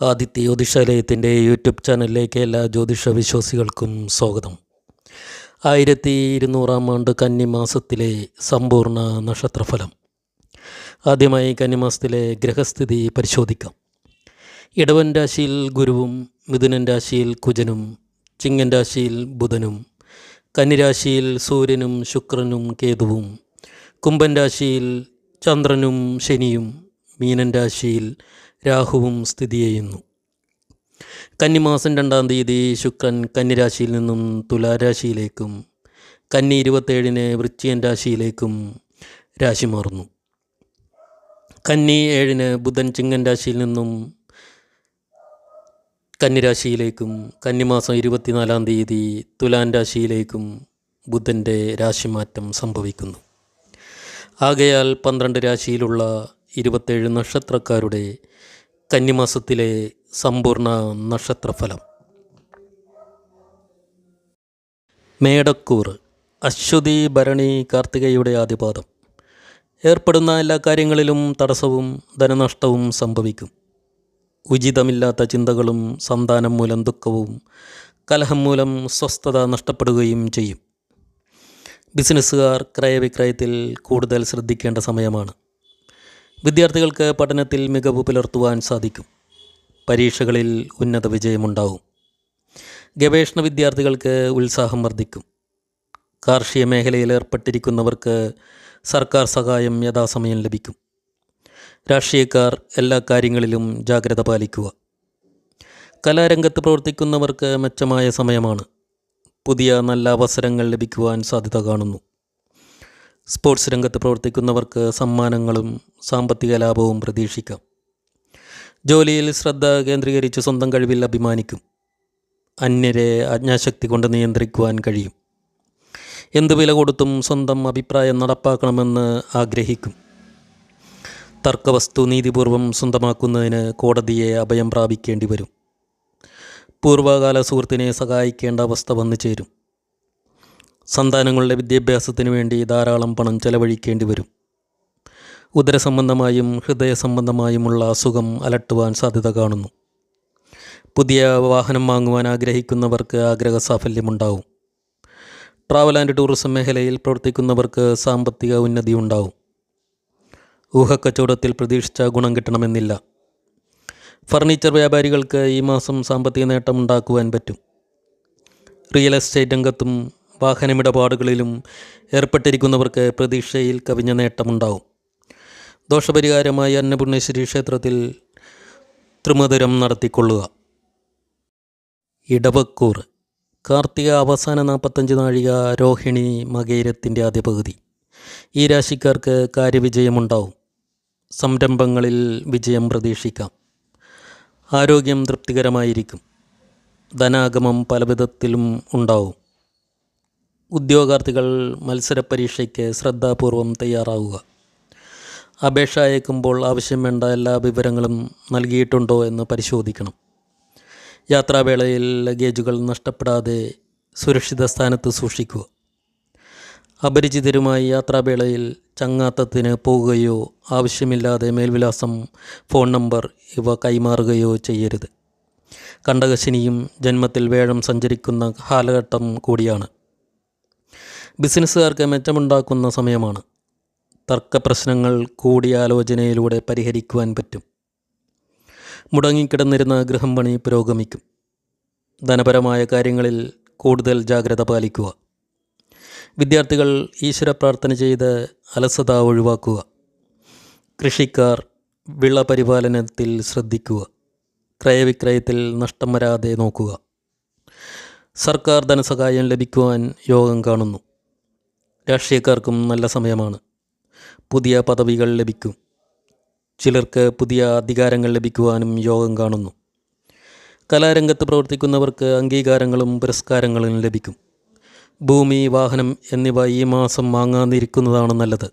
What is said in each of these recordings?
Aditya ജ്യോതിഷാലയത്തിന്റെ YouTube ചാനലിലേക്ക് എല്ലാ ജ്യോതിഷ വിശ്വാസികൾക്കും സ്വാഗതം. ആയിരത്തി ഇരുന്നൂറാം ആണ്ട് കന്നിമാസത്തിലെ സമ്പൂർണ നക്ഷത്രഫലം. ആദ്യമായി കന്നിമാസത്തിലെ ഗ്രഹസ്ഥിതി പരിശോധിക്കാം. ഇടവൻ രാശിയിൽ ഗുരുവും മിഥുനൻ രാശിയിൽ കുജനും ചിങ്ങൻ രാശിയിൽ ബുധനും കന്നിരാശിയിൽ സൂര്യനും ശുക്രനും കേതുവും കുംഭൻ രാശിയിൽ ചന്ദ്രനും ശനിയും മീനൻ രാശിയിൽ രാഹുവും സ്ഥിതി ചെയ്യുന്നു. കന്നിമാസം രണ്ടാം തീയതി ശുക്രൻ കന്നിരാശിയിൽ നിന്നും തുലാരാശിയിലേക്കും കന്നി ഇരുപത്തേഴിന് വൃശ്ചികൻ രാശിയിലേക്കും രാശി മാറുന്നു. കന്നി ഏഴിന് ബുധൻ ചിങ്ങൻ രാശിയിൽ നിന്നും കന്നിരാശിയിലേക്കും കന്നിമാസം ഇരുപത്തിനാലാം തീയതി തുലാൻ രാശിയിലേക്കും ബുധന്റെ രാശിമാറ്റം സംഭവിക്കുന്നു. ആകയാൽ പന്ത്രണ്ട് രാശിയിലുള്ള ഇരുപത്തേഴ് നക്ഷത്രക്കാരുടെ കന്നിമാസത്തിലെ സമ്പൂർണ നക്ഷത്രഫലം. മേടക്കൂർ അശ്വതി ഭരണി കാർത്തികയുടെ ആദ്യപാദം. ഏർപ്പെടുന്ന എല്ലാ കാര്യങ്ങളിലും തടസ്സവും ധനനഷ്ടവും സംഭവിക്കും. ഉചിതമില്ലാത്ത ചിന്തകളും സന്താനം മൂലം ദുഃഖവും കലഹം മൂലം സ്വസ്ഥത നഷ്ടപ്പെടുകയും ചെയ്യും. ബിസിനസ്സുകാർ ക്രയവിക്രയത്തിൽ കൂടുതൽ ശ്രദ്ധിക്കേണ്ട സമയമാണ്. വിദ്യാർത്ഥികൾക്ക് പഠനത്തിൽ മികവ് പുലർത്തുവാൻ സാധിക്കും. പരീക്ഷകളിൽ ഉന്നത വിജയമുണ്ടാവും. ഗവേഷണ വിദ്യാർത്ഥികൾക്ക് ഉത്സാഹം വർദ്ധിക്കും. കാർഷിക മേഖലയിൽ ഏർപ്പെട്ടിരിക്കുന്നവർക്ക് സർക്കാർ സഹായം യഥാസമയം ലഭിക്കും. രാഷ്ട്രീയക്കാർ എല്ലാ കാര്യങ്ങളിലും ജാഗ്രത പാലിക്കുക. കലാരംഗത്ത് പ്രവർത്തിക്കുന്നവർക്ക് മെച്ചമായ സമയമാണ്. പുതിയ നല്ല അവസരങ്ങൾ ലഭിക്കുവാൻ സാധ്യത കാണുന്നു. സ്പോർട്സ് രംഗത്ത് പ്രവർത്തിക്കുന്നവർക്ക് സമ്മാനങ്ങളും സാമ്പത്തിക ലാഭവും പ്രതീക്ഷിക്കാം. ജോലിയിൽ ശ്രദ്ധ കേന്ദ്രീകരിച്ച് സ്വന്തം കഴിവിൽ അഭിമാനിക്കും. അന്യരെ അജ്ഞാശക്തി കൊണ്ട് നിയന്ത്രിക്കുവാൻ കഴിയും. എന്ത് വില കൊടുത്തും സ്വന്തം അഭിപ്രായം നടപ്പാക്കണമെന്ന് ആഗ്രഹിക്കും. തർക്കവസ്തു നീതിപൂർവം സ്വന്തമാക്കുന്നതിന് കോടതിയെ അഭയം പ്രാപിക്കേണ്ടി വരും. പൂർവകാല സുഹൃത്തിനെ സഹായിക്കേണ്ട അവസ്ഥ വന്നു ചേരും. സന്താനങ്ങളുടെ വിദ്യാഭ്യാസത്തിന് വേണ്ടി ധാരാളം പണം ചെലവഴിക്കേണ്ടി വരും. ഉദരസംബന്ധമായും ഹൃദയ സംബന്ധമായുമുള്ള അസുഖം അലട്ടുവാൻ സാധ്യത കാണുന്നു. പുതിയ വാഹനം വാങ്ങുവാൻ ആഗ്രഹിക്കുന്നവർക്ക് ആഗ്രഹ സാഫല്യമുണ്ടാവും ട്രാവൽ ആൻഡ് ടൂറിസം മേഖലയിൽ പ്രവർത്തിക്കുന്നവർക്ക് സാമ്പത്തിക ഉന്നതി ഉണ്ടാവും ഊഹക്കച്ചവടത്തിൽ പ്രതീക്ഷിച്ച ഗുണം കിട്ടണമെന്നില്ല. ഫർണിച്ചർ വ്യാപാരികൾക്ക് ഈ മാസം സാമ്പത്തിക നേട്ടം ഉണ്ടാക്കുവാൻ പറ്റും. റിയൽ എസ്റ്റേറ്റ് രംഗത്തും വാഹനമിടപാടുകളിലും ഏർപ്പെട്ടിരിക്കുന്നവർക്ക് പ്രതീക്ഷയിൽ കവിഞ്ഞ നേട്ടമുണ്ടാവും. ദോഷപരിഹാരമായി അന്നപൂർണേശ്വരി ക്ഷേത്രത്തിൽ ത്രിമധുരം നടത്തിക്കൊള്ളുക. ഇടവക്കൂർ കാർത്തിക അവസാന നാൽപ്പത്തഞ്ച് നാഴിക രോഹിണി മകേരത്തിന്റെ ആദ്യ പകുതി ഈ രാശിക്കാർക്ക് കാര്യവിജയമുണ്ടാവും. സംരംഭങ്ങളിൽ വിജയം പ്രതീക്ഷിക്കാം. ആരോഗ്യം തൃപ്തികരമായിരിക്കും. ധനാഗമം പലവിധത്തിലും ഉണ്ടാവും. ഉദ്യോഗാർത്ഥികൾ മത്സര പരീക്ഷയ്ക്ക് ശ്രദ്ധാപൂർവം തയ്യാറാവുക. അപേക്ഷ അയക്കുമ്പോൾ ആവശ്യം വേണ്ട എല്ലാ വിവരങ്ങളും നൽകിയിട്ടുണ്ടോ എന്ന് പരിശോധിക്കണം. യാത്രാവേളയിൽ ലഗേജുകൾ നഷ്ടപ്പെടാതെ സുരക്ഷിത സ്ഥാനത്ത് സൂക്ഷിക്കുക. അപരിചിതരുമായി യാത്രാവേളയിൽ ചങ്ങാത്തത്തിന് പോവുകയോ ആവശ്യമില്ലാതെ മേൽവിലാസം ഫോൺ നമ്പർ ഇവ കൈമാറുകയോ ചെയ്യരുത്. കണ്ടകശനിയും ജന്മത്തിൽ വേഴം സഞ്ചരിക്കുന്ന കാലഘട്ടം കൂടിയാണ്. ബിസിനസ്സുകാർക്ക് മെച്ചമുണ്ടാക്കുന്ന സമയമാണ്. തർക്ക പ്രശ്നങ്ങൾ കൂടിയാലോചനയിലൂടെ പരിഹരിക്കുവാൻ പറ്റും. മുടങ്ങിക്കിടന്നിരുന്ന ഗൃഹം പണി പുരോഗമിക്കും. ധനപരമായ കാര്യങ്ങളിൽ കൂടുതൽ ജാഗ്രത പാലിക്കുക. വിദ്യാർത്ഥികൾ ഈശ്വര പ്രാർത്ഥന ചെയ്ത് അലസത ഒഴിവാക്കുക. കൃഷിക്കാർ വിള പരിപാലനത്തിൽ ശ്രദ്ധിക്കുക. ക്രയവിക്രയത്തിൽ നഷ്ടം വരാതെ നോക്കുക. സർക്കാർ ധനസഹായം ലഭിക്കുവാൻ യോഗം കാണുന്നു. രാഷ്ട്രീയക്കാർക്കും നല്ല സമയമാണ്. പുതിയ പദവികൾ ലഭിക്കും. ചിലർക്ക് പുതിയ അധികാരങ്ങൾ ലഭിക്കുവാനും യോഗം കാണുന്നു. കലാരംഗത്ത് പ്രവർത്തിക്കുന്നവർക്ക് അംഗീകാരങ്ങളും പുരസ്കാരങ്ങളും ലഭിക്കും. ഭൂമി വാഹനം എന്നിവ ഈ മാസം വാങ്ങാതിരിക്കുന്നതാണ് നല്ലത്.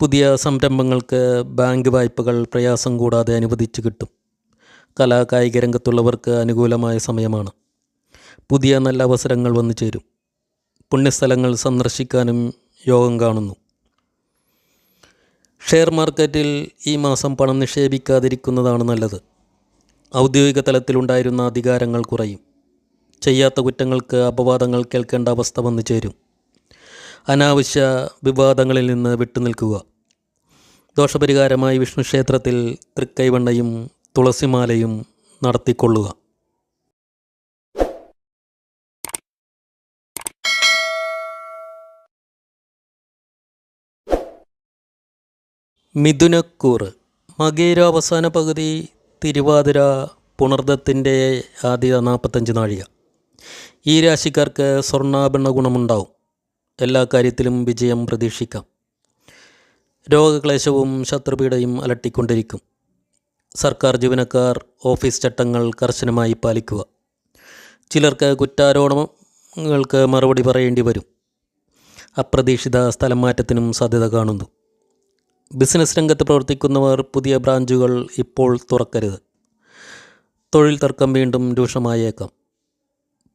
പുതിയ സംരംഭങ്ങൾക്ക് ബാങ്ക് വായ്പകൾ പ്രയാസം കൂടാതെ അനുവദിച്ചു കിട്ടും. കലാ കായിക രംഗത്തുള്ളവർക്ക് അനുകൂലമായ സമയമാണ്. പുതിയ നല്ല അവസരങ്ങൾ വന്നു ചേരും പുണ്യസ്ഥലങ്ങൾ സന്ദർശിക്കാനും യോഗം കാണുന്നു. ഷെയർ മാർക്കറ്റിൽ ഈ മാസം പണം നിക്ഷേപിക്കാതിരിക്കുന്നതാണ് നല്ലത്. ഔദ്യോഗിക തലത്തിലുണ്ടായിരുന്ന അധികാരങ്ങൾ കുറയും. ചെയ്യാത്ത കുറ്റങ്ങൾക്ക് അപവാദങ്ങൾ കേൾക്കേണ്ട അവസ്ഥ വന്നു ചേരും. അനാവശ്യ വിവാദങ്ങളിൽ നിന്ന് വിട്ടുനിൽക്കുക. ദോഷപരിഹാരമായി വിഷ്ണു ക്ഷേത്രത്തിൽ തൃക്കൈവണ്ണയും തുളസിമാലയും നടത്തിക്കൊള്ളുക. മിഥുനക്കൂറ് അവസാന പകുതി തിരുവാതിര പുണർദത്തിന്റെ ആദ്യ നാൽപ്പത്തഞ്ച് നാഴിക. ഈ രാശിക്കാർക്ക് സ്വർണാഭരണ ഗുണമുണ്ടാവും. എല്ലാ കാര്യത്തിലും വിജയം പ്രതീക്ഷിക്കാം. രോഗക്ലേശവും ശത്രുപീഡയും അലട്ടിക്കൊണ്ടിരിക്കും. സർക്കാർ ജീവനക്കാർ ഓഫീസ് ചട്ടങ്ങൾ കർശനമായി പാലിക്കുക. ചിലർക്ക് കുറ്റാരോപണങ്ങൾക്ക് മറുപടി പറയേണ്ടി വരും. അപ്രതീക്ഷിത സ്ഥലം മാറ്റത്തിനും സാധ്യത കാണുന്നു. ബിസിനസ് രംഗത്ത് പ്രവർത്തിക്കുന്നവർ പുതിയ ബ്രാഞ്ചുകൾ ഇപ്പോൾ തുറക്കരുത്. തൊഴിൽ തർക്കം വീണ്ടും രൂക്ഷമായേക്കാം.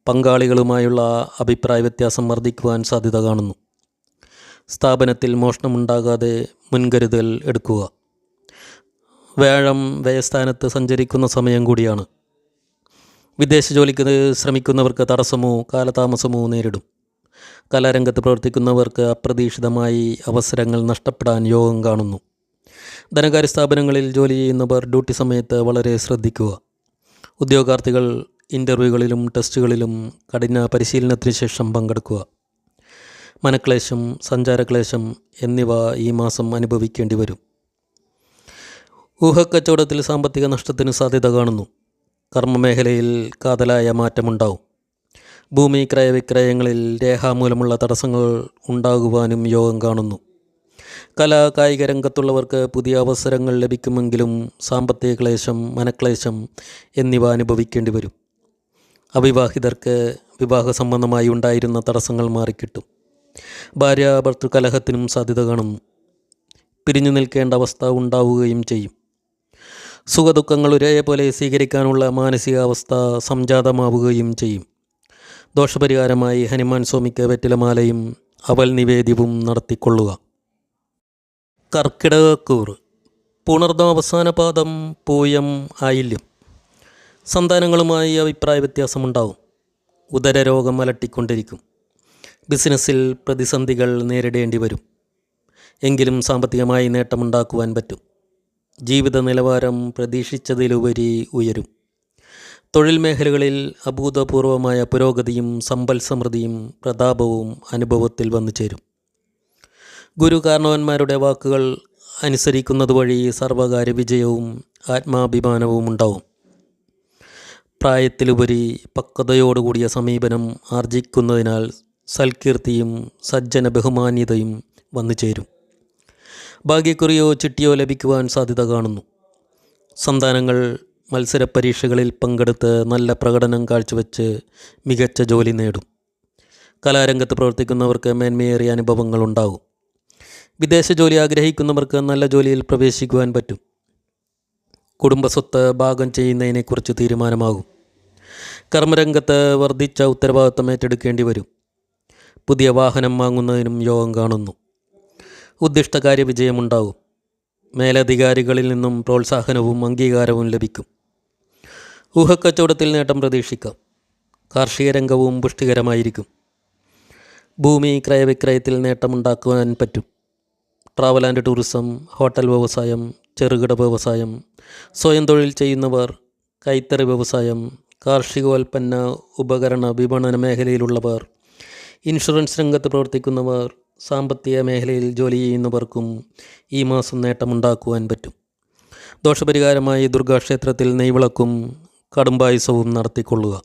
പങ്കാളികളുമായുള്ള അഭിപ്രായ വ്യത്യാസം വർദ്ധിക്കുവാൻ സാധ്യത കാണുന്നു. സ്ഥാപനത്തിൽ മോഷണമുണ്ടാകാതെ മുൻകരുതൽ എടുക്കുക. വ്യാഴം വ്യയസ്ഥാനത്ത് സഞ്ചരിക്കുന്ന സമയം കൂടിയാണ്. വിദേശ ജോലിക്ക് ശ്രമിക്കുന്നവർക്ക് തടസ്സമോ കാലതാമസമോ നേരിടും. കലാരംഗത്ത് പ്രവർത്തിക്കുന്നവർക്ക് അപ്രതീക്ഷിതമായി അവസരങ്ങൾ നഷ്ടപ്പെടാൻ യോഗം കാണുന്നു. ധനകാര്യ സ്ഥാപനങ്ങളിൽ ജോലി ചെയ്യുന്നവർ ഡ്യൂട്ടി സമയത്ത് വളരെ ശ്രദ്ധിക്കുക. ഉദ്യോഗാർത്ഥികൾ ഇന്റർവ്യൂകളിലും ടെസ്റ്റുകളിലും കഠിന പരിശീലനത്തിന് ശേഷം പങ്കെടുക്കുക. മനക്ലേശം സഞ്ചാരക്ലേശം എന്നിവ ഈ മാസം അനുഭവിക്കേണ്ടി വരും. ഊഹക്കച്ചവടത്തിൽ സാമ്പത്തിക നഷ്ടത്തിന് സാധ്യത കാണുന്നു. കർമ്മമേഖലയിൽ കാതലായ മാറ്റമുണ്ടാവും. ഭൂമി ക്രയവിക്രയങ്ങളിൽ രേഖാമൂലമുള്ള തടസ്സങ്ങൾ ഉണ്ടാകുവാനും യോഗം കാണുന്നു. കലാ കായിക രംഗത്തുള്ളവർക്ക് പുതിയ അവസരങ്ങൾ ലഭിക്കുമെങ്കിലും സാമ്പത്തിക ക്ലേശം മനക്ലേശം എന്നിവ അനുഭവിക്കേണ്ടി വരും. അവിവാഹിതർക്ക് വിവാഹ സംബന്ധമായി ഉണ്ടായിരുന്ന തടസ്സങ്ങൾ മാറിക്കിട്ടും. ഭാര്യ ഭർത്തൃ കലഹത്തിനും സാധ്യത കാണുന്നു. പിരിഞ്ഞു നിൽക്കേണ്ട അവസ്ഥ ഉണ്ടാവുകയും ചെയ്യും. സുഖദുഃഖങ്ങൾ ഒരേപോലെ സ്വീകരിക്കാനുള്ള മാനസികാവസ്ഥ സംജാതമാവുകയും ചെയ്യും. ദോഷപരിഹാരമായി ഹനുമാൻ സ്വാമിക്ക് വെറ്റിലമാലയും അവൽ നിവേദ്യവും നടത്തിക്കൊള്ളുക. കർക്കിടകക്കൂർ. പുണർദം അവസാന പാദം പൂയം ആയില്യം. സന്താനങ്ങളുമായി അഭിപ്രായ വ്യത്യാസമുണ്ടാവും. ഉദരരോഗം അലട്ടിക്കൊണ്ടിരിക്കും. ബിസിനസ്സിൽ പ്രതിസന്ധികൾ നേരിടേണ്ടി വരും. എങ്കിലും സാമ്പത്തികമായി നേട്ടമുണ്ടാക്കുവാൻ പറ്റും. ജീവിത നിലവാരം പ്രതീക്ഷിച്ചതിലുപരി ഉയരും. തൊഴിൽ മേഖലകളിൽ അഭൂതപൂർവമായ പുരോഗതിയും സമ്പൽ സമൃദ്ധിയും പ്രതാപവും അനുഭവത്തിൽ വന്നു ചേരും. ഗുരു കാരണവന്മാരുടെ വാക്കുകൾ അനുസരിക്കുന്നത് വഴി സർവകാര്യ വിജയവും ആത്മാഭിമാനവും ഉണ്ടാവും. പ്രായത്തിലുപരി പക്വതയോടുകൂടിയ സമീപനം ആർജിക്കുന്നതിനാൽ സൽകീർത്തിയും സജ്ജന ബഹുമാന്യതയും വന്നു ചേരും. ഭാഗ്യക്കുറിയോ ചിട്ടിയോ ലഭിക്കുവാൻ സാധ്യത കാണുന്നു. സന്താനങ്ങൾ മത്സര പരീക്ഷകളിൽ പങ്കെടുത്ത് നല്ല പ്രകടനം കാഴ്ചവെച്ച് മികച്ച ജോലി നേടും. കലാരംഗത്ത് പ്രവർത്തിക്കുന്നവർക്ക് മേന്മയേറിയ അനുഭവങ്ങൾ ഉണ്ടാകും. വിദേശ ജോലി ആഗ്രഹിക്കുന്നവർക്ക് നല്ല ജോലിയിൽ പ്രവേശിക്കുവാൻ പറ്റും. കുടുംബസ്വത്ത് ഭാഗം ചെയ്യുന്നതിനെക്കുറിച്ച് തീരുമാനമാകും. കർമ്മരംഗത്ത് വർദ്ധിച്ച ഉത്തരവാദിത്തം ഏറ്റെടുക്കേണ്ടി വരും. പുതിയ വാഹനം വാങ്ങുന്നതിനും യോഗം കാണുന്നു. ഉദ്ദിഷ്ട കാര്യവിജയമുണ്ടാകും മേലധികാരികളിൽ നിന്നും പ്രോത്സാഹനവും അംഗീകാരവും ലഭിക്കും. ഊഹക്കച്ചവടത്തിൽ നേട്ടം പ്രതീക്ഷിക്കാം. കാർഷിക രംഗവും പുഷ്ടികരമായിരിക്കും. ഭൂമി ക്രയവിക്രയത്തിൽ നേട്ടമുണ്ടാക്കുവാൻ പറ്റും. ട്രാവൽ ആൻഡ് ടൂറിസം ഹോട്ടൽ വ്യവസായം ചെറുകിട വ്യവസായം സ്വയം തൊഴിൽ ചെയ്യുന്നവർ കൈത്തറി വ്യവസായം കാർഷികോൽപ്പന്ന ഉപകരണ വിപണന മേഖലയിലുള്ളവർ ഇൻഷുറൻസ് രംഗത്ത് പ്രവർത്തിക്കുന്നവർ സാമ്പത്തിക മേഖലയിൽ ജോലി ചെയ്യുന്നവർക്കും ഈ മാസം നേട്ടമുണ്ടാക്കുവാൻ പറ്റും. ദോഷപരിഹാരമായി ദുർഗാക്ഷേത്രത്തിൽ നെയ്വിളക്കും കടുംപായസവും നടത്തിക്കൊള്ളുക.